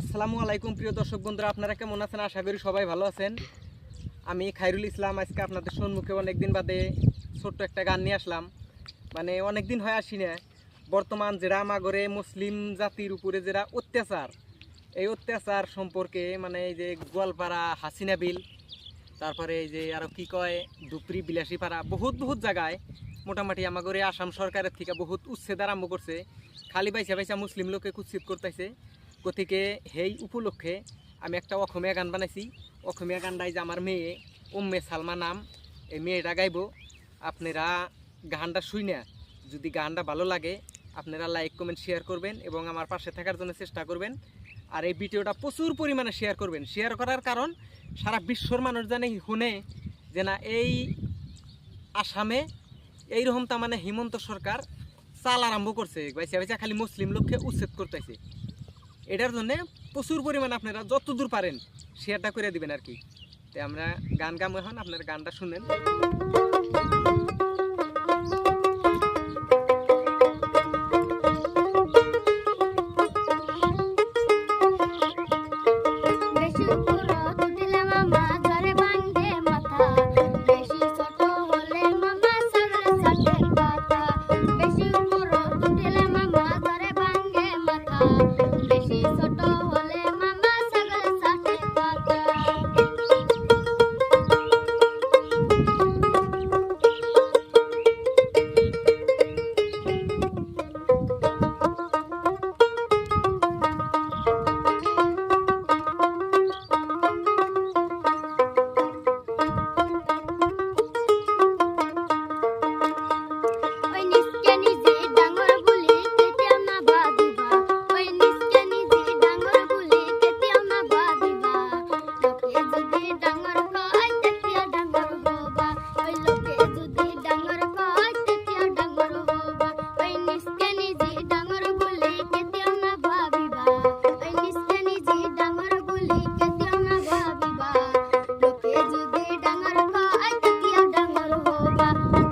আসসালামু আলাইকুম, প্রিয় দর্শক বন্ধুরা, আপনারা কেমন আছেন? আশা করি সবাই ভালো আছেন। আমি খাইরুল ইসলাম, আজকে আপনাদের সম্মুখে অনেকদিন বাদে ছোট্ট একটা গান নিয়ে আসলাম। মানে অনেকদিন হয় আসি না বর্তমান যেটা আমাগরে মুসলিম জাতির উপরে যেটা অত্যাচার, এই অত্যাচার সম্পর্কে মানে এই যে গোয়ালপাড়া হাসিনা বিল, তারপরে এই যে আরও কি কয় দুপরি বিলাসীপাড়া, বহুত বহুত জায়গায় মোটামুটি আমাগরে আসাম সরকারের থেকে বহুত উচ্ছেদ আরম্ভ করছে। খালি পাইসা পাইসা মুসলিম লোককে কুৎসিত করতেছে। গতিকে সেই উপলক্ষে আমি একটা অসমীয়া গান বানাইছি। অসমীয়া গানটাই যে আমার মেয়ে উম্মে সালমা নাম। এই মেয়েটা গাইব। আপনারা গানটা শুই না যদি গানটা ভালো লাগে, আপনারা লাইক, কমেন্ট, শেয়ার করবেন এবং আমার পাশে থাকার জন্য চেষ্টা করবেন। আর এই ভিডিওটা প্রচুর পরিমাণে শেয়ার করবেন। শেয়ার করার কারণ, সারা বিশ্বর মানুষ জানে, শুনে যে না, এই আসামে এইরকম তার মানে হিমন্ত সরকার চাল আরম্ভ করছে। বাইসা বাইসা খালি মুসলিম লোককে উচ্ছেদ করতেছে। এটার জন্য প্রচুর পরিমাণ আপনারা যত দূর পারেন শেয়ারটা করে দিবেন আর কি। তো আমরা গান গাম এখন, আপনারা গানটা শুনেন। Bye.